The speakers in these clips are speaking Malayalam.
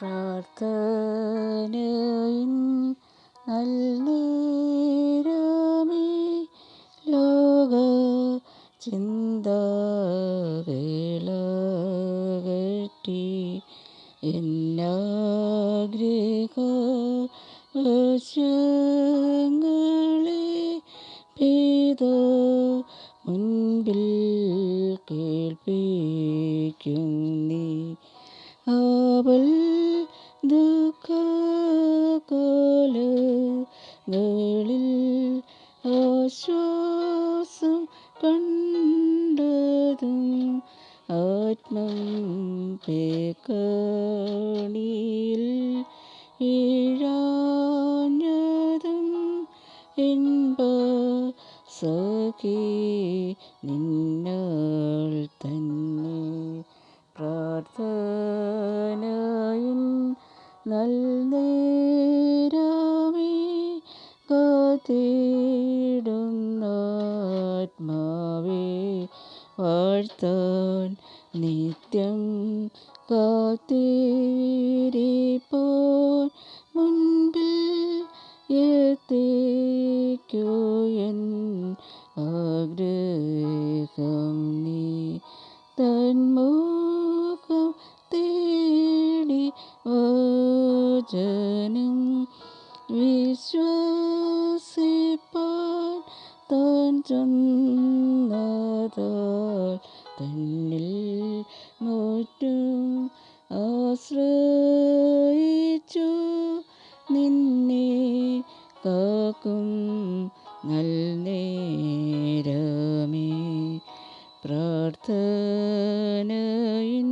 പ്രാർത്ഥനയിൻ നല്ലേരമേ ലോക ചിന്തകളകറ്റി എന്നാഗ്രഹ വശങ്ങളെ പേത മുൻപിൽ കേൾപ്പിക്കും നീ. അവൾ ദുഃഖകാലങ്ങളിൽ ആശ്വാസം കണ്ടതും ആത്മം പേക്കണിയിൽ ഈഴാഞ്ഞതും ഇൻപ സഖി നിന്നാൾ തന്നെ. നൽനേരമേ കാത്തിടുന്നാത്മാവേ വാഴ്ത്താൻ നിത്യം കാത്തിരിപ്പോൻ മുൻപിൽ എത്തിക്കൂ എൻ ആഗ്രഹം നീ തന്മുഖം വചനം വിശ്വസിപ്പാൻ താൻ ചെന്നതാൽ തന്നിൽ മറ്റും ആശ്രയിച്ചു നിന്നെ കാക്കും നൽനേരമേ. പ്രാർത്ഥനയിൻ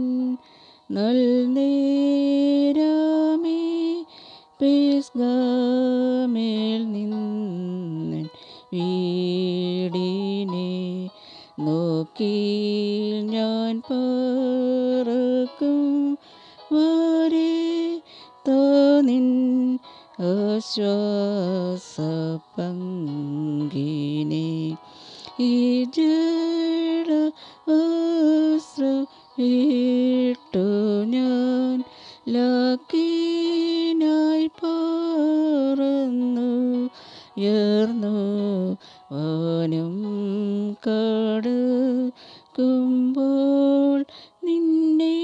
നൽനേരമേ പിസ്ഗമേൽ നിന്ന് വീടിനെ നോക്കി ഞാൻ പറക്കും. വരെ തോന്നിൻ വസ്ത്രം ഇട്ടു ഞാൻ വാനം കടുക്കുമ്പോൾ നിന്നെ